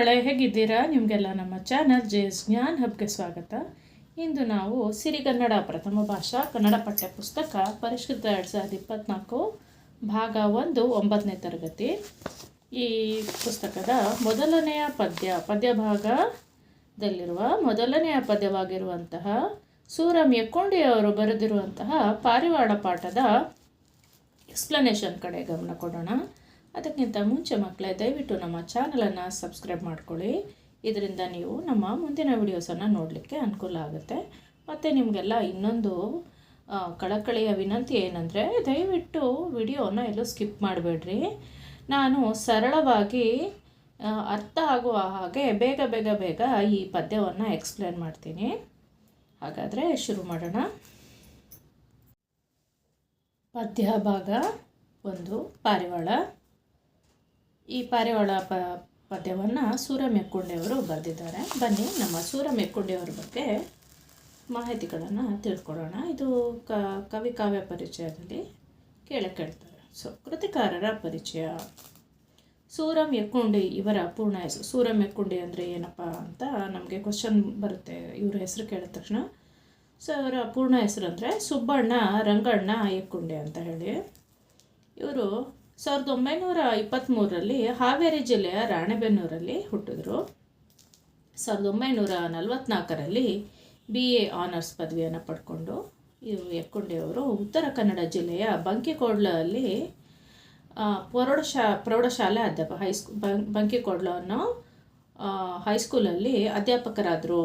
ಮಕ್ಕಳೇ, ಹೇಗಿದ್ದೀರಾ? ನಿಮಗೆಲ್ಲ ನಮ್ಮ ಚಾನಲ್ ಜೆ ಎಸ್ ಜ್ಞಾನ್ ಹಬ್ಗೆ ಸ್ವಾಗತ. ಇಂದು ನಾವು ಸಿರಿಗನ್ನಡ ಪ್ರಥಮ ಭಾಷಾ ಕನ್ನಡ ಪಠ್ಯ ಪುಸ್ತಕ ಪರಿಷ್ಕೃತ ಎರಡು ಸಾವಿರದ ಇಪ್ಪತ್ತ್ನಾಲ್ಕು ಭಾಗ ಒಂದು, ಒಂಬತ್ತನೇ ತರಗತಿ. ಈ ಪುಸ್ತಕದ ಮೊದಲನೆಯ ಪದ್ಯ ಪದ್ಯ ಭಾಗದಲ್ಲಿರುವ ಮೊದಲನೆಯ ಪದ್ಯವಾಗಿರುವಂತಹ ಸೂರ ಅವರು ಬರೆದಿರುವಂತಹ ಪಾರಿವಾಡ ಪಾಠದ ಎಕ್ಸ್ಪ್ಲನೇಷನ್ ಕಡೆ ಗಮನ ಕೊಡೋಣ. ಅದಕ್ಕಿಂತ ಮುಂಚೆ ಮಕ್ಕಳೇ, ದಯವಿಟ್ಟು ನಮ್ಮ ಚಾನಲನ್ನು ಸಬ್ಸ್ಕ್ರೈಬ್ ಮಾಡ್ಕೊಳ್ಳಿ. ಇದರಿಂದ ನೀವು ನಮ್ಮ ಮುಂದಿನ ವಿಡಿಯೋಸನ್ನು ನೋಡಲಿಕ್ಕೆ ಅನುಕೂಲ ಆಗುತ್ತೆ. ಮತ್ತು ನಿಮಗೆಲ್ಲ ಇನ್ನೊಂದು ಕಳಕಳಿಯ ವಿನಂತಿ ಏನಂದರೆ, ದಯವಿಟ್ಟು ವಿಡಿಯೋನ ಎಲ್ಲೂ ಸ್ಕಿಪ್ ಮಾಡಬೇಡ್ರಿ. ನಾನು ಸರಳವಾಗಿ ಅರ್ಥ ಆಗುವ ಹಾಗೆ ಬೇಗ ಬೇಗ ಬೇಗ ಈ ಪದ್ಯವನ್ನು ಎಕ್ಸ್ಪ್ಲೇನ್ ಮಾಡ್ತೀನಿ. ಹಾಗಾದರೆ ಶುರು ಮಾಡೋಣ. ಪದ್ಯ ಭಾಗ ಒಂದು, ಪಾರಿವಾಳ. ಈ ಪಾರಿವಾಳ ಪ, ಪದ್ಯವನ್ನು ಸೂರ ಮೆಕ್ಕುಂಡೆಯವರು ಬರೆದಿದ್ದಾರೆ. ಬನ್ನಿ, ನಮ್ಮ ಸೂರ ಮೆಕ್ಕುಂಡೆಯವರ ಬಗ್ಗೆ ಮಾಹಿತಿಗಳನ್ನು ತಿಳ್ಕೊಳ್ಳೋಣ. ಇದು ಕ, ಕವಿ ಕಾವ್ಯ ಪರಿಚಯದಲ್ಲಿ ಕೇಳ್ತಾರೆ. ಸೊ ಕೃತಿಕಾರರ ಪರಿಚಯ. ಸೂರಂ ಯಕ್ಕುಂಡಿ ಇವರ ಪೂರ್ಣ ಹೆಸರು. ಸೂರಂ ಯಕ್ಕುಂಡಿ ಅಂದರೆ ಏನಪ್ಪ ಅಂತ ನಮಗೆ ಕ್ವಶನ್ ಬರುತ್ತೆ. ಇವರ ಹೆಸರು ಕೇಳಿದ ತಕ್ಷಣ ಸೊ ಇವರ ಪೂರ್ಣ ಹೆಸರು ಅಂದರೆ ಸುಬ್ಬಣ್ಣ ರಂಗಣ್ಣ ಎಕ್ಕುಂಡೆ ಅಂತ ಹೇಳಿ. ಇವರು ಸಾವಿರದ ಒಂಬೈನೂರ ಇಪ್ಪತ್ತ್ಮೂರರಲ್ಲಿ ಹಾವೇರಿ ಜಿಲ್ಲೆಯ ರಾಣೆಬೆನ್ನೂರಲ್ಲಿ ಹುಟ್ಟಿದ್ರು. ಸಾವಿರದ ಒಂಬೈನೂರ ನಲವತ್ತ್ನಾಲ್ಕರಲ್ಲಿ ಬಿ ಎ ಆನರ್ಸ್ ಪದವಿಯನ್ನು ಪಡ್ಕೊಂಡು ಇವರು ಯಕ್ಕುಂಡಿಯವರು ಉತ್ತರ ಕನ್ನಡ ಜಿಲ್ಲೆಯ ಬಂಕಿಕೋಡ್ಲಲ್ಲಿ ಪ್ರೌಢಶಾ, ಪ್ರೌಢಶಾಲೆ ಅಧ್ಯಾಪ ಹೈಸ್ಕೂ ಬಂ ಬಂಕಿಕೋಡ್ಲ ಅನ್ನೋ ಹೈಸ್ಕೂಲಲ್ಲಿ ಅಧ್ಯಾಪಕರಾದರು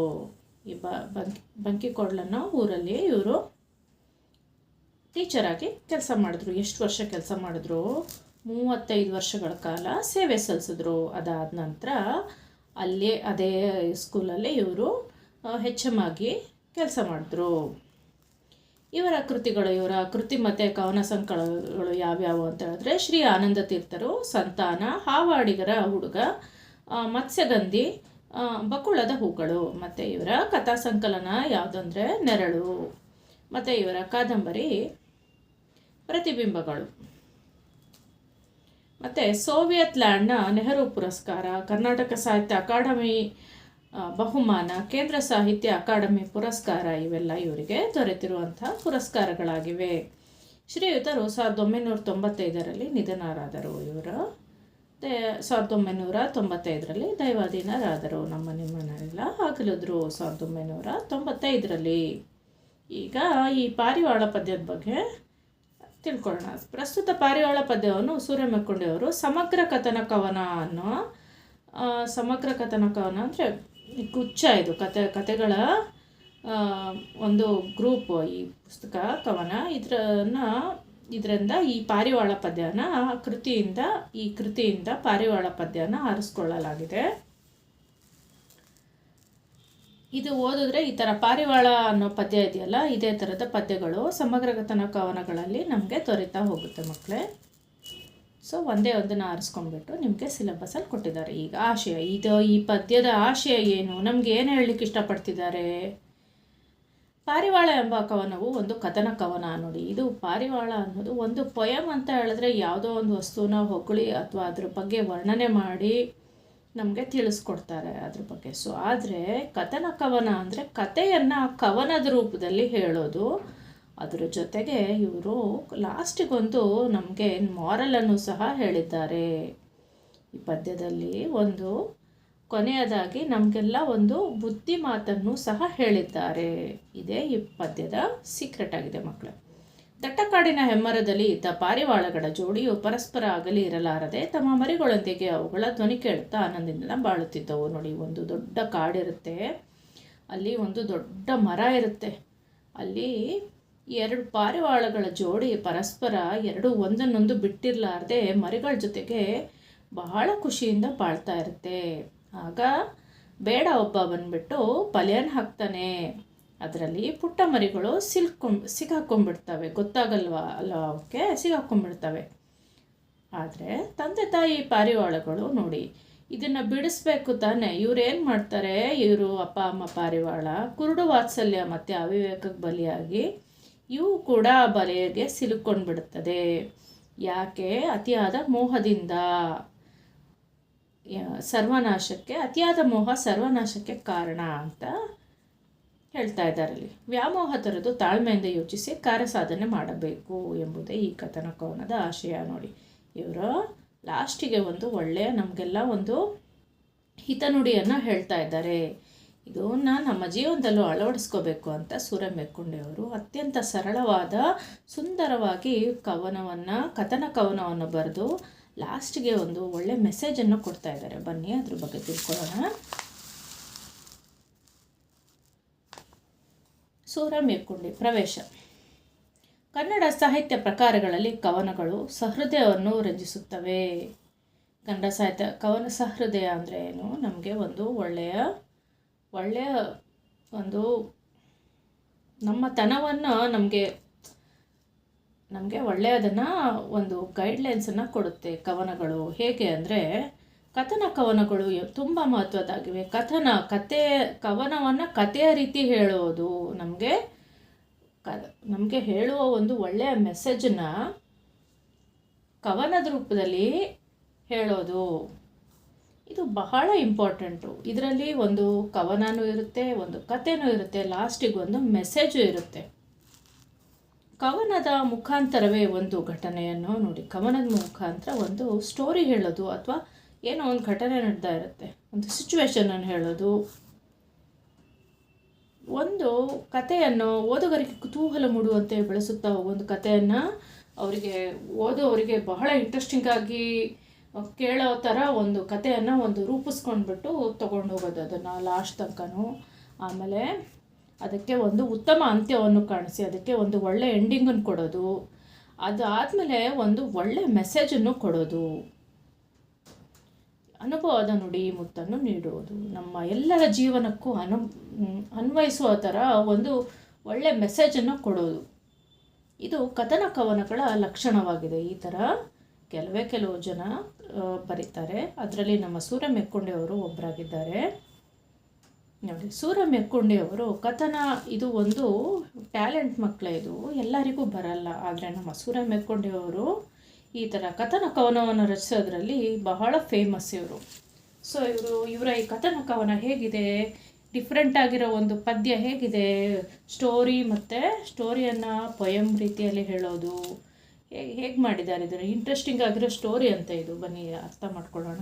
ಈ ಬ, ಬಂಕಿ ಬಂಕಿಕೋಡ್ಲ ಅನ್ನೋ ಊರಲ್ಲಿ ಇವರು ಟೀಚರಾಗಿ ಕೆಲಸ ಮಾಡಿದ್ರು. ಎಷ್ಟು ವರ್ಷ ಕೆಲಸ ಮಾಡಿದ್ರು? ಮೂವತ್ತೈದು ವರ್ಷಗಳ ಕಾಲ ಸೇವೆ ಸಲ್ಲಿಸಿದ್ರು. ಅದಾದ ನಂತರ ಅಲ್ಲೇ, ಅದೇ ಸ್ಕೂಲಲ್ಲಿ ಇವರು ಹೆಚ್ ಎಂ ಆಗಿ ಕೆಲಸ ಮಾಡಿದ್ರು. ಇವರ ಕೃತಿಗಳು, ಇವರ ಕೃತಿ ಮತ್ತು ಕವನ ಸಂಕಲನಗಳು ಯಾವ್ಯಾವು ಅಂತ ಹೇಳಿದ್ರೆ ಶ್ರೀ ಆನಂದ ತೀರ್ಥರು, ಸಂತಾನ, ಹಾವಾಡಿಗರ ಹುಡುಗ ಮತ್ಸ್ಯಗಂಧಿ ಬಕುಳದ ಹೂಗಳು, ಮತ್ತು ಇವರ ಕಥಾ ಸಂಕಲನ ಯಾವುದಂದ್ರೆ ನೆರಳು, ಮತ್ತು ಇವರ ಕಾದಂಬರಿ ಪ್ರತಿಬಿಂಬಗಳು. ಮತ್ತು ಸೋವಿಯತ್ ಲ್ಯಾಂಡ್ನ ನೆಹರು ಪುರಸ್ಕಾರ, ಕರ್ನಾಟಕ ಸಾಹಿತ್ಯ ಅಕಾಡೆಮಿ ಬಹುಮಾನ, ಕೇಂದ್ರ ಸಾಹಿತ್ಯ ಅಕಾಡೆಮಿ ಪುರಸ್ಕಾರ ಇವೆಲ್ಲ ಇವರಿಗೆ ದೊರೆತಿರುವಂಥ ಪುರಸ್ಕಾರಗಳಾಗಿವೆ. ಶ್ರೀಯುತರು ಸಾವಿರದ ಒಂಬೈನೂರ ತೊಂಬತ್ತೈದರಲ್ಲಿ ನಿಧನರಾದರು ಇವರು. ಸಾವಿರದ ಒಂಬೈನೂರ ತೊಂಬತ್ತೈದರಲ್ಲಿ ದೈವಾಧೀನರಾದರು ನಮ್ಮ ನಿಮ್ಮನೆಲ್ಲ ಆಗಲಿದ್ರು ಸಾವಿರದ ಒಂಬೈನೂರ ತೊಂಬತ್ತೈದರಲ್ಲಿ ಈಗ ಈ ಪಾರಿವಾಳ ಪದ್ಯದ ಬಗ್ಗೆ ತಿಳ್ಕೊಳ್ಳೋಣ. ಪ್ರಸ್ತುತ ಪಾರಿವಾಳ ಪದ್ಯವನ್ನು ಸೂರ್ಯಮೆಕ್ಕೊಂಡಿಯವರು ಸಮಗ್ರ ಕಥನ ಕವನ ಅನ್ನೋ ಸಮಗ್ರ ಕಥನ ಕವನ ಅಂದರೆ ಗುಚ್ಛ ಇದು. ಕತೆ ಕತೆಗಳ ಒಂದು ಗ್ರೂಪ್ ಈ ಪುಸ್ತಕ, ಕವನ. ಇದರನ್ನ, ಇದರಿಂದ ಈ ಪಾರಿವಾಳ ಪದ್ಯನ ಕೃತಿಯಿಂದ, ಈ ಕೃತಿಯಿಂದ ಪಾರಿವಾಳ ಪದ್ಯನ ಆರಿಸ್ಕೊಳ್ಳಲಾಗಿದೆ. ಇದು ಓದಿದ್ರೆ ಈ ಥರ ಪಾರಿವಾಳ ಅನ್ನೋ ಪದ್ಯ ಇದೆಯಲ್ಲ, ಇದೇ ಥರದ ಪದ್ಯಗಳು ಸಮಗ್ರ ಕಥನ ಕವನಗಳಲ್ಲಿ ನಮಗೆ ದೊರೀತಾ ಹೋಗುತ್ತೆ ಮಕ್ಕಳೇ ಸೊ ಒಂದೇ ಒಂದನ್ನು ಆರಿಸ್ಕೊಂಡ್ಬಿಟ್ಟು ನಿಮಗೆ ಸಿಲೆಬಸಲ್ಲಿ ಕೊಟ್ಟಿದ್ದಾರೆ. ಈಗ ಆಶಯ, ಇದು ಈ ಪದ್ಯದ ಆಶಯ ಏನು? ನಮ್ಗೆ ಏನು ಹೇಳಲಿಕ್ಕೆ ಇಷ್ಟಪಡ್ತಿದ್ದಾರೆ? ಪಾರಿವಾಳ ಎಂಬ ಕವನವು ಒಂದು ಕಥನ ಕವನ ನೋಡಿ. ಇದು ಪಾರಿವಾಳ ಅನ್ನೋದು ಒಂದು ಪೊಯಮ್ ಅಂತ ಹೇಳಿದ್ರೆ ಯಾವುದೋ ಒಂದು ವಸ್ತುನ ಹೊಗಳಿ ಅಥವಾ ಅದ್ರ ಬಗ್ಗೆ ವರ್ಣನೆ ಮಾಡಿ ನಮಗೆ ತಿಳಿಸ್ಕೊಡ್ತಾರೆ ಅದ್ರ ಬಗ್ಗೆ. ಸೊ ಆದರೆ ಕಥನ ಕವನ ಅಂದರೆ ಕಥೆಯನ್ನು ಕವನದ ರೂಪದಲ್ಲಿ ಹೇಳೋದು, ಅದರ ಜೊತೆಗೆ ಇವರು ಲಾಸ್ಟಿಗೊಂದು ನಮಗೆ ಮಾರಲನ್ನು ಸಹ ಹೇಳಿದ್ದಾರೆ. ಈ ಪದ್ಯದಲ್ಲಿ ಒಂದು, ಕೊನೆಯದಾಗಿ ನಮಗೆಲ್ಲ ಒಂದು ಬುದ್ಧಿ ಮಾತನ್ನು ಸಹ ಹೇಳಿದ್ದಾರೆ. ಇದೇ ಈ ಪದ್ಯದ ಸೀಕ್ರೆಟ್ ಆಗಿದೆ ಮಕ್ಕಳು ದಟ್ಟಕಾಡಿನ ಹೆಮ್ಮರದಲ್ಲಿ ಇದ್ದ ಪಾರಿವಾಳಗಳ ಜೋಡಿಯು ಪರಸ್ಪರ ಆಗಲಿ ಇರಲಾರದೆ ತಮ್ಮ ಮರಿಗಳೊಂದಿಗೆ ಅವುಗಳ ಧ್ವನಿ ಕೇಳುತ್ತಾ ಆನಂದದಿಂದ ಬಾಳುತ್ತಿದ್ದವು. ನೋಡಿ, ಒಂದು ದೊಡ್ಡ ಕಾಡಿರುತ್ತೆ. ಅಲ್ಲಿ ಒಂದು ದೊಡ್ಡ ಮರ ಇರುತ್ತೆ. ಅಲ್ಲಿ ಎರಡು ಪಾರಿವಾಳಗಳ ಜೋಡಿ ಪರಸ್ಪರ ಎರಡು ಒಂದನ್ನೊಂದು ಬಿಟ್ಟಿರಲಾರ್ದೆ ಮರಿಗಳ ಜೊತೆಗೆ ಬಹಳ ಖುಷಿಯಿಂದ ಬಾಳ್ತಾ ಇರುತ್ತೆ. ಆಗ ಬೇಡ ಒಬ್ಬ ಬಂದ್ಬಿಟ್ಟು ಪಲ್ಯನ ಹಾಕ್ತಾನೆ. ಅದರಲ್ಲಿ ಪುಟ್ಟ ಮರಿಗಳು ಸಿಲ್ಕೊಂಡ್ ಸಿಗಾಕೊಂಡ್ಬಿಡ್ತವೆ. ಗೊತ್ತಾಗಲ್ವಾ ಅಲ್ಲ ಅವಕ್ಕೆ ಸಿಗಾಕೊಂಡ್ಬಿಡ್ತವೆ. ಆದರೆ ತಂದೆ ತಾಯಿ ಪಾರಿವಾಳಗಳು ನೋಡಿ, ಇದನ್ನು ಬಿಡಿಸ್ಬೇಕು ತಾನೆ. ಇವ್ರು ಏನು ಮಾಡ್ತಾರೆ? ಇವರು ಅಪ್ಪ, ಅಮ್ಮ ಪಾರಿವಾಳ, ಕುರುಡು ವಾತ್ಸಲ್ಯ ಮತ್ತು ಅವಿವೇಕಕ್ಕೆ ಬಲಿಯಾಗಿ ಇವು ಕೂಡ ಬಲೆಗೆ ಸಿಲುಕೊಂಡ್ಬಿಡುತ್ತದೆ ಯಾಕೆ? ಅತಿಯಾದ ಮೋಹದಿಂದ. ಸರ್ವನಾಶಕ್ಕೆ, ಅತಿಯಾದ ಮೋಹ ಸರ್ವನಾಶಕ್ಕೆ ಕಾರಣ ಅಂತ ಹೇಳ್ತಾ ಇದ್ದಾರೆ ಇಲ್ಲಿ ವ್ಯಾಮೋಹ ತರದು ತಾಳ್ಮೆಯಿಂದ ಯೋಚಿಸಿ ಕಾರ್ಯ ಸಾಧನೆ ಮಾಡಬೇಕು ಎಂಬುದೇ ಈ ಕಥನ ಕವನದ ಆಶಯ ನೋಡಿ. ಇವರು ಲಾಸ್ಟಿಗೆ ಒಂದು ಒಳ್ಳೆಯ ನಮಗೆಲ್ಲ ಒಂದು ಹಿತನುಡಿಯನ್ನು ಹೇಳ್ತಾ ಇದ್ದಾರೆ. ಇದನ್ನು ನಮ್ಮ ಜೀವನದಲ್ಲೂ ಅಳವಡಿಸ್ಕೋಬೇಕು ಅಂತ ಮೆಕ್ಕೊಂಡೆಯವರು ಅತ್ಯಂತ ಸರಳವಾದ, ಸುಂದರವಾಗಿ ಕವನವನ್ನು, ಕಥನ ಕವನವನ್ನು ಬರೆದು ಲಾಸ್ಟಿಗೆ ಒಂದು ಒಳ್ಳೆ ಮೆಸೇಜನ್ನು ಕೊಡ್ತಾ ಇದ್ದಾರೆ. ಬನ್ನಿ ಅದ್ರ ಬಗ್ಗೆ ತಿಳ್ಕೊಳ್ಳೋಣ. ಸೂರ್ಯ ಮೇಲ್ಕೊಂಡಿ ಪ್ರವೇಶ. ಕನ್ನಡ ಸಾಹಿತ್ಯ ಪ್ರಕಾರಗಳಲ್ಲಿ ಕವನಗಳು ಸಹೃದಯವನ್ನು ರಂಜಿಸುತ್ತವೆ. ಕನ್ನಡ ಸಾಹಿತ್ಯ ಕವನ ಸಹೃದಯ ಅಂದರೆ ಏನು? ನಮಗೆ ಒಂದು ಒಳ್ಳೆಯ ಒಳ್ಳೆಯ ಒಂದು ನಮ್ಮ ತನವನ್ನು ನಮಗೆ ನಮಗೆ ಒಳ್ಳೆಯದನ್ನು ಒಂದು ಗೈಡ್ಲೈನ್ಸನ್ನು ಕೊಡುತ್ತೆ ಕವನಗಳು. ಹೇಗೆ ಅಂದರೆ ಕಥನ ಕವನಗಳು ತುಂಬ ಮಹತ್ವದ್ದಾಗಿವೆ. ಕಥನ ಕತೆ ಕವನವನ್ನು ಕಥೆಯ ರೀತಿ ಹೇಳೋದು ನಮಗೆ ಕ ನಮಗೆ ಹೇಳುವ ಒಂದು ಒಳ್ಳೆಯ ಮೆಸೇಜನ್ನ ಕವನದ ರೂಪದಲ್ಲಿ ಹೇಳೋದು. ಇದು ಬಹಳ ಇಂಪಾರ್ಟೆಂಟು ಇದರಲ್ಲಿ ಒಂದು ಕವನನೂ ಇರುತ್ತೆ, ಒಂದು ಕಥೆನೂ ಇರುತ್ತೆ, ಲಾಸ್ಟಿಗೆ ಒಂದು ಮೆಸೇಜು ಇರುತ್ತೆ. ಕವನದ ಮುಖಾಂತರವೇ ಒಂದು ಘಟನೆಯನ್ನು ನೋಡಿ, ಕವನದ ಮುಖಾಂತರ ಒಂದು ಸ್ಟೋರಿ ಹೇಳೋದು ಅಥವಾ ಏನೋ ಒಂದು ಘಟನೆ ನಡ್ತಾ ಇರುತ್ತೆ. ಒಂದು ಸಿಚುವೇಶನನ್ನು ಹೇಳೋದು. ಒಂದು ಕಥೆಯನ್ನು ಓದುಗರಿಗೆ ಕುತೂಹಲ ಮೂಡುವಂತೆ ಬೆಳೆಸುತ್ತಾ ಒಂದು ಕಥೆಯನ್ನು ಅವರಿಗೆ ಓದೋವರಿಗೆ ಬಹಳ ಇಂಟ್ರೆಸ್ಟಿಂಗ್ ಆಗಿ ಕೇಳೋ ಥರ ಒಂದು ಕಥೆಯನ್ನು ಒಂದು ರೂಪಿಸ್ಕೊಂಡ್ಬಿಟ್ಟು ತೊಗೊಂಡು ಹೋಗೋದು. ಅದನ್ನು ಲಾಸ್ಟ್ ತನಕನೂ. ಆಮೇಲೆ ಅದಕ್ಕೆ ಒಂದು ಉತ್ತಮ ಅಂತ್ಯವನ್ನು ಕಾಣಿಸಿ, ಅದಕ್ಕೆ ಒಂದು ಒಳ್ಳೆ ಎಂಡಿಂಗನ್ನು ಕೊಡೋದು. ಅದಾದಮೇಲೆ ಒಂದು ಒಳ್ಳೆ ಮೆಸೇಜನ್ನು ಕೊಡೋದು. ಅನುಭವದ ನುಡಿ ಮುತ್ತನ್ನು ನೀಡುವುದು. ನಮ್ಮ ಎಲ್ಲರ ಜೀವನಕ್ಕೂ ಅನು ಅನ್ವಯಿಸುವ ಥರ ಒಂದು ಒಳ್ಳೆ ಮೆಸೇಜನ್ನು ಕೊಡೋದು. ಇದು ಕಥನ ಕವನಗಳ ಲಕ್ಷಣವಾಗಿದೆ. ಈ ಥರ ಕೆಲವೇ ಕೆಲವು ಜನ ಬರೀತಾರೆ. ಅದರಲ್ಲಿ ನಮ್ಮ ಸೂರ್ಯ ಮೆಕ್ಕೊಂಡೆಯವರು ಒಬ್ಬರಾಗಿದ್ದಾರೆ ನೋಡಿ, ಸೂರ್ಯ ಮೆಕ್ಕೊಂಡೆಯವರು ಕಥನ ಇದು ಒಂದು ಟ್ಯಾಲೆಂಟ್ ಮಕ್ಕಳ ಇದು. ಎಲ್ಲರಿಗೂ ಬರಲ್ಲ. ಆದರೆ ನಮ್ಮ ಸೂರ್ಯ ಮೆಕ್ಕೊಂಡಿಯವರು ಈ ಥರ ಕಥನ ಕವನವನ್ನು ರಚಿಸೋದ್ರಲ್ಲಿ ಬಹಳ ಫೇಮಸ್ ಇವರು. ಸೊ ಇವರು, ಇವರ ಈ ಕಥನ ಕವನ ಹೇಗಿದೆ? ಡಿಫ್ರೆಂಟ್ ಆಗಿರೋ ಒಂದು ಪದ್ಯ ಹೇಗಿದೆ? ಸ್ಟೋರಿ ಮತ್ತು ಸ್ಟೋರಿಯನ್ನು ಪೊಯಮ್ ರೀತಿಯಲ್ಲಿ ಹೇಳೋದು. ಹೇಗೆ ಹೇಗೆ ಮಾಡಿದ್ದಾರೆ ಇದನ್ನು? ಇಂಟ್ರೆಸ್ಟಿಂಗ್ ಆಗಿರೋ ಸ್ಟೋರಿ ಅಂತ ಇದು. ಬನ್ನಿ, ಅರ್ಥ ಮಾಡ್ಕೊಳ್ಳೋಣ.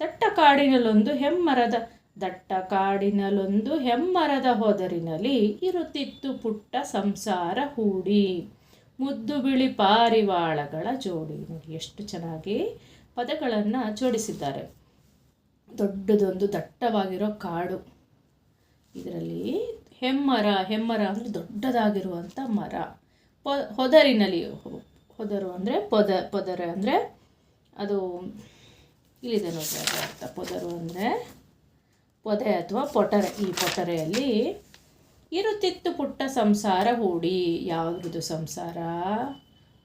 ದಟ್ಟ ಕಾಡಿನಲ್ಲೊಂದು ಹೆಮ್ಮರದ ದಟ್ಟ ಕಾಡಿನಲ್ಲೊಂದು ಹೆಮ್ಮರದ ಹೋದರಿನಲ್ಲಿ ಇರುತ್ತಿತ್ತು ಪುಟ್ಟ ಸಂಸಾರ ಹೂಡಿ. ಮುದ್ದು ಬಿಳಿ ಪಾರಿವಾಳಗಳ ಜೋಡಿ. ಎಷ್ಟು ಚೆನ್ನಾಗಿ ಪದಗಳನ್ನು ಜೋಡಿಸಿದ್ದಾರೆ. ದೊಡ್ಡದೊಂದು ದಟ್ಟವಾಗಿರೋ ಕಾಡು. ಇದರಲ್ಲಿ ಹೆಮ್ಮರ ಹೆಮ್ಮರ ಅಂದರೆ ದೊಡ್ಡದಾಗಿರುವಂಥ ಮರ. ಪೊ ಹೊದರಿನಲ್ಲಿ ಹೊದರು ಅಂದರೆ ಪೊದ, ಪೊದರೆ ಅಂದರೆ ಅದು ಇಲ್ಲಿದೆ ನೋಡಿ ಅರ್ಥ. ಪೊದರು ಅಂದರೆ ಪೊದೆ ಅಥವಾ ಪೊಟರೆ. ಈ ಪೊಟರೆಯಲ್ಲಿ ಇರುತ್ತಿತ್ತು ಪುಟ್ಟ ಸಂಸಾರ ಹೂಡಿ, ಯಾವುದ್ರದ್ದು ಸಂಸಾರ?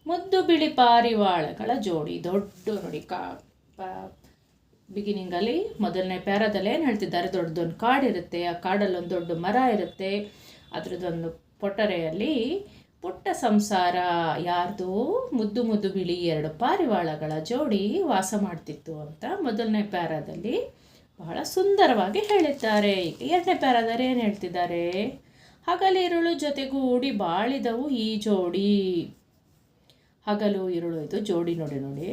ಮುದ್ದು ಬಿಳಿ ಪಾರಿವಾಳಗಳ ಜೋಡಿ, ದೊಡ್ಡ ನೋಡಿ ಕಾ ಬಿಗಿನಿಂಗಲ್ಲಿ ಮೊದಲನೇ ಪ್ಯಾರದಲ್ಲಿ ಏನು ಹೇಳ್ತಿದ್ದಾರೆ? ದೊಡ್ಡದೊಂದು ಕಾಡಿರುತ್ತೆ, ಆ ಕಾಡಲ್ಲೊಂದು ದೊಡ್ಡ ಮರ ಇರುತ್ತೆ. ಅದರದ್ದೊಂದು ಪೊಟ್ಟರೆಯಲ್ಲಿ ಪುಟ್ಟ ಸಂಸಾರ, ಯಾರ್ದು? ಮುದ್ದು ಮುದ್ದು ಬಿಳಿ ಎರಡು ಪಾರಿವಾಳಗಳ ಜೋಡಿ ವಾಸ ಮಾಡ್ತಿತ್ತು ಅಂತ ಮೊದಲನೇ ಪ್ಯಾರಾದಲ್ಲಿ ಬಹಳ ಸುಂದರವಾಗಿ ಹೇಳಿದ್ದಾರೆ. ಎರಡನೇ ಪ್ಯಾರಾದಲ್ಲಿ ಏನು ಹೇಳ್ತಿದ್ದಾರೆ? ಹಗಲಿರುಳು ಜೊತೆಗೂಡಿ ಬಾಳಿದವು ಈ ಜೋಡಿ. ಹಗಲು ಇರುಳು ಇದು ಜೋಡಿ ನೋಡಿ ನೋಡಿ.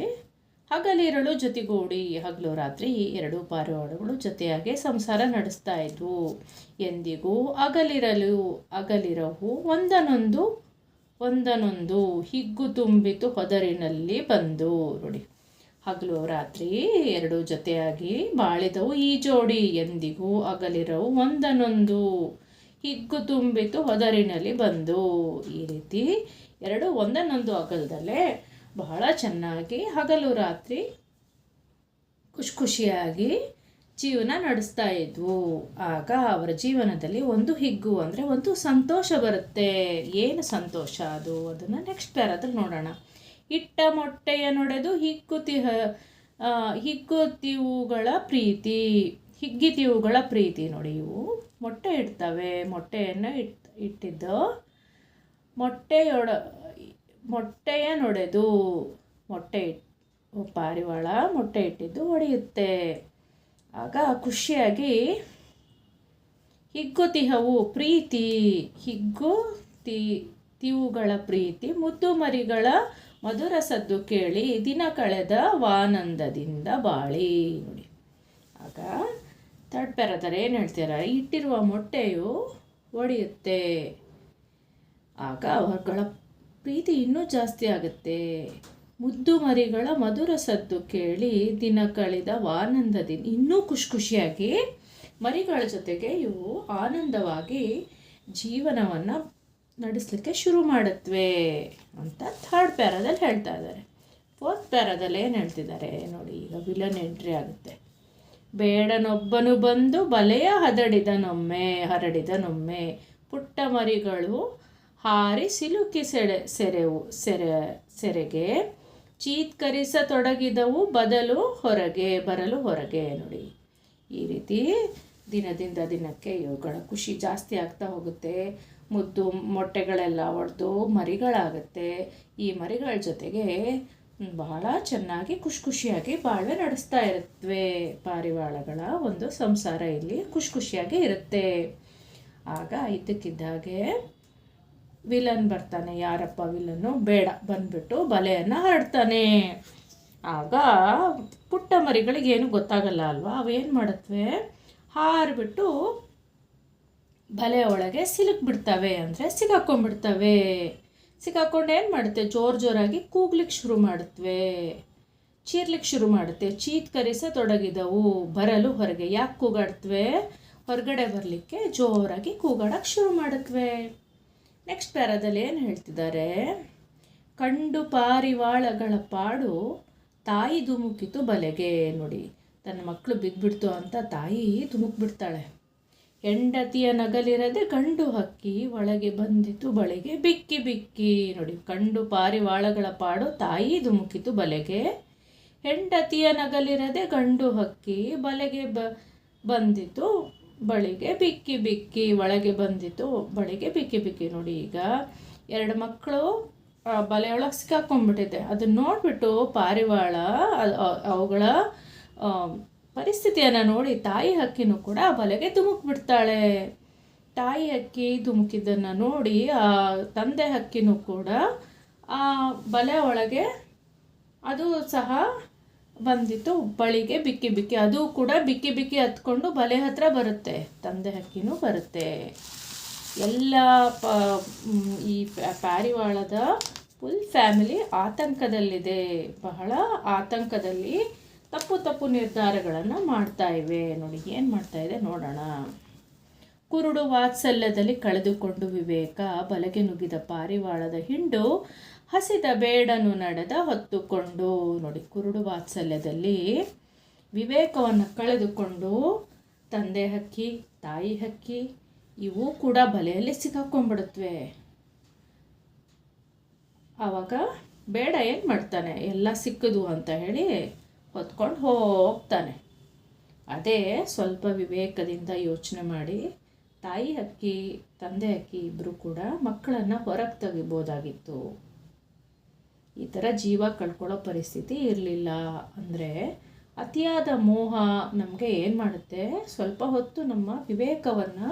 ಹಗಲಿರುಳು ಜೊತೆಗೂಡಿ ಹಗಲು ರಾತ್ರಿ ಈ ಎರಡು ಪಾರಿವಾಳಗಳು ಜೊತೆಯಾಗಿ ಸಂಸಾರ ನಡೆಸ್ತಾ ಇದ್ವು. ಎಂದಿಗೂ ಅಗಲಿರಲು ಅಗಲಿರವು ಒಂದನೊಂದು ಒಂದನೊಂದು ಹಿಗ್ಗು ತುಂಬಿತು ಹೊದರಿನಲ್ಲಿ ಬಂದು. ನೋಡಿ, ಹಗಲು ರಾತ್ರಿ ಎರಡು ಜೊತೆಯಾಗಿ ಬಾಳಿದವು ಈ ಜೋಡಿ. ಎಂದಿಗೂ ಅಗಲಿರವು ಒಂದನೊಂದು. ಹಿಗ್ಗು ತುಂಬಿತು, ಹೊದರಿನಲ್ಲಿ ಬಂದು. ಈ ರೀತಿ ಎರಡು ಒಂದನ್ನೊಂದು ಅಗಲದಲ್ಲೇ ಬಹಳ ಚೆನ್ನಾಗಿ ಹಗಲು ರಾತ್ರಿ ಖುಷಿ ಖುಷಿಯಾಗಿ ಜೀವನ ನಡೆಸ್ತಾ ಇದ್ವು. ಆಗ ಅವರ ಜೀವನದಲ್ಲಿ ಒಂದು ಹಿಗ್ಗು ಅಂದರೆ ಒಂದು ಸಂತೋಷ ಬರುತ್ತೆ. ಏನು ಸಂತೋಷ ಅದು? ಅದನ್ನು ನೆಕ್ಸ್ಟ್ ಯಾರಾದರೂ ನೋಡೋಣ. ಇಟ್ಟ ಮೊಟ್ಟೆಯ ನೊಡೆದು ಹಿಗ್ಗುತಿ ಹಿಗ್ಗುತ್ತಿವುಗಳ ಪ್ರೀತಿ. ಹಿಗ್ಗಿತಿವುಗಳ ಪ್ರೀತಿ ನೋಡಿ ಇವು. ಮೊಟ್ಟೆ ಇಡ್ತವೆ, ಮೊಟ್ಟೆಯನ್ನು ಇಟ್, ಇಟ್ಟಿದ್ದು. ಮೊಟ್ಟೆಯೊಡ, ಮೊಟ್ಟೆಯ ನೊಡೆದು ಮೊಟ್ಟೆ ಇಟ್ ಪಾರಿವಾಳ, ಮೊಟ್ಟೆ ಇಟ್ಟಿದ್ದು ಒಡೆಯುತ್ತೆ. ಆಗ ಖುಷಿಯಾಗಿ ಹಿಗ್ಗು ತಿಹವು ಪ್ರೀತಿ ಹಿಗ್ಗು ತಿ ತಿವುಗಳ ಪ್ರೀತಿ ಮುದ್ದು ಮರಿಗಳ ಮಧುರ ಸದ್ದು ಕೇಳಿ ದಿನ ಕಳೆದ ವಾನಂದದಿಂದ ಬಾಳಿ ನೋಡಿ. ಆಗ ಥರ್ಡ್ ಥರ ಏನು ಹೇಳ್ತೀರ? ಇಟ್ಟಿರುವ ಮೊಟ್ಟೆಯು ಒಡೆಯುತ್ತೆ. ಆಗ ಅವರುಗಳ ಪ್ರೀತಿ ಇನ್ನೂ ಜಾಸ್ತಿ ಆಗುತ್ತೆ. ಮುದ್ದು ಮರಿಗಳ ಮಧುರ ಸದ್ದು ಕೇಳಿ ದಿನ ಕಳೆದ ವಾನಂದದಿನ ಇನ್ನೂ ಖುಷಿ ಖುಷಿಯಾಗಿ ಮರಿಗಳ ಜೊತೆಗೆ ಇವು ಆನಂದವಾಗಿ ಜೀವನವನ್ನು ನಡೆಸಲಿಕ್ಕೆ ಶುರು ಮಾಡುತ್ತವೆ ಅಂತ ಥರ್ಡ್ ಪ್ಯಾರಾದಲ್ಲಿ ಹೇಳ್ತಾ ಇದ್ದಾರೆ. ಫೋರ್ತ್ ಪ್ಯಾರಾದಲ್ಲಿ ಏನು ಹೇಳ್ತಿದ್ದಾರೆ? ನೋಡಿ, ಈಗ ವಿಲನ್ ಎಂಟ್ರಿ ಆಗುತ್ತೆ. ಬೇಡನೊಬ್ಬನು ಬಂದು ಬಲೆಯ ಹದಡಿದನೊಮ್ಮೆ, ಹರಡಿದನೊಮ್ಮೆ. ಪುಟ್ಟ ಮರಿಗಳು ಹಾರಿ ಸಿಲುಕಿ ಸೆಳೆ, ಸೆರೆವು, ಸೆರೆ, ಸೆರೆಗೆ. ಚೀತ್ಕರಿಸತೊಡಗಿದವು ಬದಲು ಹೊರಗೆ, ಬರಲು ಹೊರಗೆ ನೋಡಿ. ಈ ರೀತಿ ದಿನದಿಂದ ದಿನಕ್ಕೆ ಇವುಗಳ ಖುಷಿ ಜಾಸ್ತಿ ಆಗ್ತಾ ಹೋಗುತ್ತೆ. ಮುದ್ದು ಮೊಟ್ಟೆಗಳೆಲ್ಲ ಒಡೆದು ಮರಿಗಳಾಗುತ್ತೆ. ಈ ಮರಿಗಳ ಜೊತೆಗೆ ಬಹಳ ಚೆನ್ನಾಗಿ ಖುಷಿ ಖುಷಿಯಾಗಿ ಬಾಳ್ವೆ ನಡೆಸ್ತಾ ಇರುತ್ತವೆ ಪಾರಿವಾಳಗಳ ಒಂದು ಸಂಸಾರ ಇಲ್ಲಿ ಖುಷಿ ಖುಷಿಯಾಗಿ ಇರುತ್ತೆ. ಆಗ ಇದ್ದಕ್ಕಿದ್ದಾಗೆ ವಿಲನ್ ಬರ್ತಾನೆ. ಯಾರಪ್ಪ ವಿಲನ್ನು? ಬೇಡ, ಬಂದ್ಬಿಟ್ಟು ಬಲೆಯನ್ನು ಹರಡ್ತಾನೆ. ಆಗ ಪುಟ್ಟ ಮರಿಗಳಿಗೆ ಏನು ಗೊತ್ತಾಗಲ್ಲ ಅಲ್ವಾ? ಅವೇನು ಮಾಡುತ್ತವೆ ಹಾರಿಬಿಟ್ಟು ಬಲೆ ಒಳಗೆ ಸಿಲುಕ್ಬಿಡ್ತವೆ ಅಂದರೆ ಸಿಗಾಕೊಂಡ್ಬಿಡ್ತವೆ. ಸಿಗಾಕೊಂಡು ಏನು ಮಾಡುತ್ತೆ? ಜೋರು ಜೋರಾಗಿ ಕೂಗ್ಲಿಕ್ಕೆ ಶುರು ಮಾಡುತ್ತವೆ ಚೀರ್ಲಿಕ್ಕೆ ಶುರು ಮಾಡುತ್ತೆ. ಚೀತ್ಕರಿಸ ತೊಡಗಿದವು. ಬರಲು ಹೊರಗೆ ಯಾಕೆ ಕೂಗಾಡ್ತವೆ? ಹೊರಗಡೆ ಬರಲಿಕ್ಕೆ ಜೋರಾಗಿ ಕೂಗಾಡಕ್ಕೆ ಶುರು ಮಾಡುತ್ತವೆ ನೆಕ್ಸ್ಟ್ ಪ್ಯಾರಾದಲ್ಲಿ ಏನು ಹೇಳ್ತಿದ್ದಾರೆ? ಕಂಡು ಪಾರಿವಾಳಗಳ ಪಾಡು ತಾಯಿ ಧುಮುಕಿತು ಬಲೆಗೆ. ನೋಡಿ, ತನ್ನ ಮಕ್ಕಳು ಬಿದ್ದುಬಿಡ್ತು ಅಂತ ತಾಯಿ ಧುಮುಕ್ಬಿಡ್ತಾಳೆ. ಹೆಂಡತಿಯ ನಗಲಿರದೆ ಗಂಡು ಹಕ್ಕಿ ಒಳಗೆ ಬಂದಿತು ಬಳೆಗೆ ಬಿಕ್ಕಿ ಬಿಕ್ಕಿ. ನೋಡಿ, ಕಂಡು ಪಾರಿವಾಳಗಳ ಪಾಡು ತಾಯಿ ಧುಮುಕಿತು ಬಲೆಗೆ. ಹೆಂಡತಿಯ ನಗಲಿರದೆ ಗಂಡು ಹಕ್ಕಿ ಬಲೆಗೆ ಬ, ಬಂದಿತು ಬಳಿಗೆ ಬಿಕ್ಕಿ ಬಿಕ್ಕಿ, ಒಳಗೆ ಬಂದಿತು ಬಳಿಗೆ ಬಿಕ್ಕಿ ಬಿಕ್ಕಿ. ನೋಡಿ, ಈಗ ಎರಡು ಮಕ್ಕಳು ಬಲೆಯೊಳಗೆ ಸಿಕ್ಕಾಕೊಂಡ್ಬಿಟ್ಟಿದೆ. ಅದನ್ನ ನೋಡಿಬಿಟ್ಟು ಪಾರಿವಾಳ ಅವುಗಳ ಪರಿಸ್ಥಿತಿಯನ್ನು ನೋಡಿ ತಾಯಿ ಹಕ್ಕಿನೂ ಕೂಡ ಬಲೆಗೆ ಧುಮುಕ್ಬಿಡ್ತಾಳೆ. ತಾಯಿ ಹಕ್ಕಿ ಧುಮುಕಿದ್ದನ್ನು ನೋಡಿ ಆ ತಂದೆ ಹಕ್ಕಿನೂ ಕೂಡ ಆ ಬಲೆ ಒಳಗೆ ಅದು ಸಹ ಬಂದಿತ್ತು. ಬಳಿಗೆ ಬಿಕ್ಕಿ ಬಿಕ್ಕಿ, ಅದು ಕೂಡ ಬಿಕ್ಕಿ ಬಿಕ್ಕಿ ಹತ್ಕೊಂಡು ಬಲೆ ಹತ್ರ ಬರುತ್ತೆ. ತಂದೆ ಹಕ್ಕಿನೂ ಬರುತ್ತೆ. ಎಲ್ಲ ಪ ಈ ಪಾರಿವಾಳದ ಫುಲ್ ಫ್ಯಾಮಿಲಿ ಆತಂಕದಲ್ಲಿದೆ. ಬಹಳ ಆತಂಕದಲ್ಲಿ ತಪ್ಪು ತಪ್ಪು ನಿರ್ಧಾರಗಳನ್ನು ಮಾಡ್ತಾ ಇವೆ ನೋಡಿ, ಏನು ಮಾಡ್ತಾ ಇದೆ ನೋಡೋಣ. ಕುರುಡು ವಾತ್ಸಲ್ಯದಲ್ಲಿ ಕಳೆದುಕೊಂಡು ವಿವೇಕ ಬಲಗೆ ನುಗ್ಗಿದ ಪಾರಿವಾಳದ ಹಿಂಡು ಹಸಿದ ಬೇಡನು ನಡೆದ ಹೊತ್ತುಕೊಂಡು ನೋಡಿ, ಕುರುಡು ವಾತ್ಸಲ್ಯದಲ್ಲಿ ವಿವೇಕವನ್ನು ಕಳೆದುಕೊಂಡು ತಂದೆ ಹಕ್ಕಿ, ತಾಯಿ ಹಕ್ಕಿ, ಇವು ಕೂಡ ಬಲೆಯಲ್ಲಿ ಸಿಕ್ಕಾಕೊಂಡ್ಬಿಡುತ್ತವೆ ಆವಾಗ ಬೇಡ, ಏನು ಮಾಡ್ತಾನೆ? ಎಲ್ಲ ಸಿಕ್ಕದು ಅಂತ ಹೇಳಿ ಹೊತ್ಕೊಂಡು ಹೋಗ್ತಾನೆ. ಅದೇ ಸ್ವಲ್ಪ ವಿವೇಕದಿಂದ ಯೋಚನೆ ಮಾಡಿ, ತಾಯಿ ಅಕ್ಕಿ, ತಂದೆ ಅಕ್ಕಿ ಇಬ್ಬರು ಕೂಡ ಮಕ್ಕಳನ್ನು ಹೊರಗೆ ತೆಗಿಬೋದಾಗಿತ್ತು. ಈ ಥರ ಜೀವ ಕಳ್ಕೊಳ್ಳೋ ಪರಿಸ್ಥಿತಿ ಇರಲಿಲ್ಲ ಅಂದರೆ ಅತಿಯಾದ ಮೋಹ ನಮಗೆ ಏನು ಮಾಡುತ್ತೆ? ಸ್ವಲ್ಪ ಹೊತ್ತು ನಮ್ಮ ವಿವೇಕವನ್ನು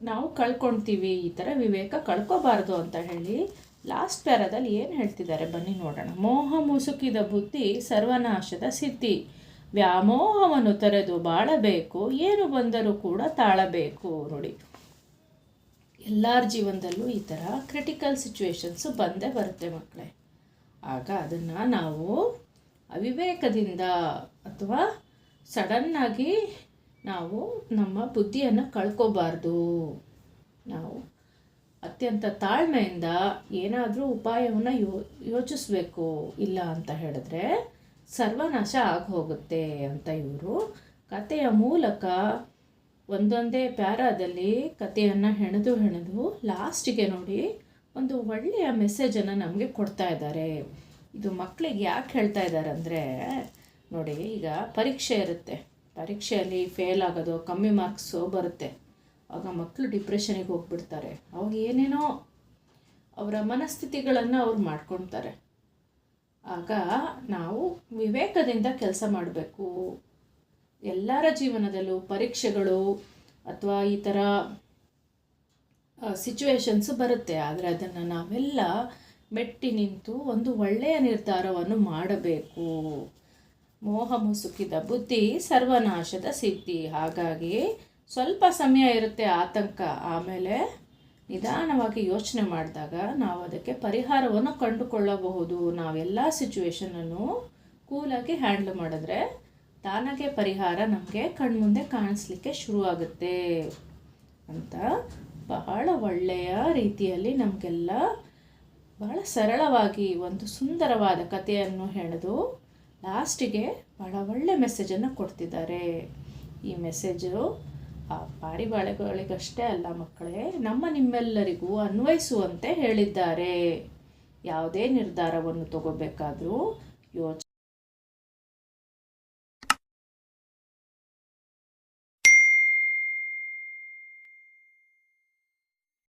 ನಾವು ಕಳ್ಕೊಳ್ತೀವಿ, ಈ ಥರ ವಿವೇಕ ಕಳ್ಕೋಬಾರ್ದು ಅಂತ ಹೇಳಿ ಲಾಸ್ಟ್ ಪ್ಯಾರದಲ್ಲಿ ಏನು ಹೇಳ್ತಿದ್ದಾರೆ? ಬನ್ನಿ ನೋಡೋಣ. ಮೋಹ ಮುಸುಕಿದ ಬುದ್ಧಿ ಸರ್ವನಾಶದ ಸಿದ್ಧಿ. ವ್ಯಾಮೋಹವನ್ನು ತೊರೆದು ಬಾಳಬೇಕು, ಏನು ಬಂದರೂ ಕೂಡ ತಾಳಬೇಕು ನೋಡಿ. ಎಲ್ಲರ ಜೀವನದಲ್ಲೂ ಈ ಥರ ಕ್ರಿಟಿಕಲ್ ಸಿಚುವೇಶನ್ಸು ಬಂದೇ ಬರುತ್ತೆ ಮಕ್ಕಳೇ ಆಗ ಅದನ್ನು ನಾವು ಅವಿವೇಕದಿಂದ ಅಥವಾ ಸಡನ್ನಾಗಿ ನಾವು ನಮ್ಮ ಬುದ್ಧಿಯನ್ನು ಕಳ್ಕೋಬಾರ್ದು. ನಾವು ಅತ್ಯಂತ ತಾಳ್ಮೆಯಿಂದ ಏನಾದರೂ ಉಪಾಯವನ್ನು ಯೋ, ಯೋಚಿಸ್ಬೇಕು, ಇಲ್ಲ ಅಂತ ಹೇಳಿದ್ರೆ ಸರ್ವನಾಶ ಆಗೋಗುತ್ತೆ ಅಂತ ಇವರು. ಕಥೆಯ ಮೂಲಕ ಒಂದೊಂದೇ ಪ್ಯಾರಾದಲ್ಲಿ ಕಥೆಯನ್ನು ಹೆಣೆದು ಹೆಣೆದು ಲಾಸ್ಟಿಗೆ ನೋಡಿ ಒಂದು ಒಳ್ಳೆಯ ಮೆಸೇಜನ್ನು ನಮಗೆ ಕೊಡ್ತಾ ಇದ್ದಾರೆ. ಇದು ಮಕ್ಕಳಿಗೆ ಯಾಕೆ ಹೇಳ್ತಾ ಇದ್ದಾರೆ ಅಂದರೆ, ನೋಡಿ ಈಗ ಪರೀಕ್ಷೆ ಇರುತ್ತೆ. ಪರೀಕ್ಷೆಯಲ್ಲಿ ಫೇಲ್ ಆಗೋದು, ಕಮ್ಮಿ ಮಾರ್ಕ್ಸು ಬರುತ್ತೆ. ಆಗ ಮಕ್ಕಳು ಡಿಪ್ರೆಷನಿಗೆ ಹೋಗ್ಬಿಡ್ತಾರೆ. ಅವಾಗ ಏನೇನೋ ಅವರ ಮನಸ್ಥಿತಿಗಳನ್ನು ಅವ್ರು ಮಾಡ್ಕೊಳ್ತಾರೆ ಆಗ ನಾವು ವಿವೇಕದಿಂದ ಕೆಲಸ ಮಾಡಬೇಕು. ಎಲ್ಲರ ಜೀವನದಲ್ಲೂ ಪರೀಕ್ಷೆಗಳು ಅಥವಾ ಈ ಥರ ಸಿಚುವೇಶನ್ಸು ಬರುತ್ತೆ. ಆದರೆ ಅದನ್ನು ನಾವೆಲ್ಲ ಮೆಟ್ಟಿ ನಿಂತು ಒಂದು ಒಳ್ಳೆಯ ನಿರ್ಧಾರವನ್ನು ಮಾಡಬೇಕು. ಮೋಹ ಮುಸುಕಿದ ಬುದ್ಧಿ ಸರ್ವನಾಶದ ಸಿದ್ಧಿ. ಹಾಗಾಗಿ ಸ್ವಲ್ಪ ಸಮಯ ಇರುತ್ತೆ ಆತಂಕ, ಆಮೇಲೆ ನಿಧಾನವಾಗಿ ಯೋಚನೆ ಮಾಡಿದಾಗ ನಾವು ಅದಕ್ಕೆ ಪರಿಹಾರವನ್ನು ಕಂಡುಕೊಳ್ಳಬಹುದು. ನಾವೆಲ್ಲ ಸಿಚುವೇಶನನ್ನು ಕೂಲಾಗಿ ಹ್ಯಾಂಡ್ಲ್ ಮಾಡಿದ್ರೆ ತಾನಾಗೆ ಪರಿಹಾರ ನಮಗೆ ಕಣ್ಮುಂದೆ ಕಾಣಿಸ್ಲಿಕ್ಕೆ ಶುರುವಾಗುತ್ತೆ ಅಂತ ಬಹಳ ಒಳ್ಳೆಯ ರೀತಿಯಲ್ಲಿ ನಮಗೆಲ್ಲ ಬಹಳ ಸರಳವಾಗಿ ಒಂದು ಸುಂದರವಾದ ಕಥೆಯನ್ನು ಹೇಳಿದು ಲಾಸ್ಟಿಗೆ ಬಹಳ ಒಳ್ಳೆ ಮೆಸೇಜನ್ನು ಕೊಡ್ತಿದ್ದಾರೆ. ಈ ಮೆಸೇಜು ಆ ಪಾರಿವಾಳಗಳಿಗಷ್ಟೇ ಅಲ್ಲ ಮಕ್ಕಳೇ ನಮ್ಮ ನಿಮ್ಮೆಲ್ಲರಿಗೂ ಅನ್ವಯಿಸುವಂತೆ ಹೇಳಿದ್ದಾರೆ. ಯಾವುದೇ ನಿರ್ಧಾರವನ್ನು ತಗೋಬೇಕಾದ್ರೂ ಯೋಚನೆ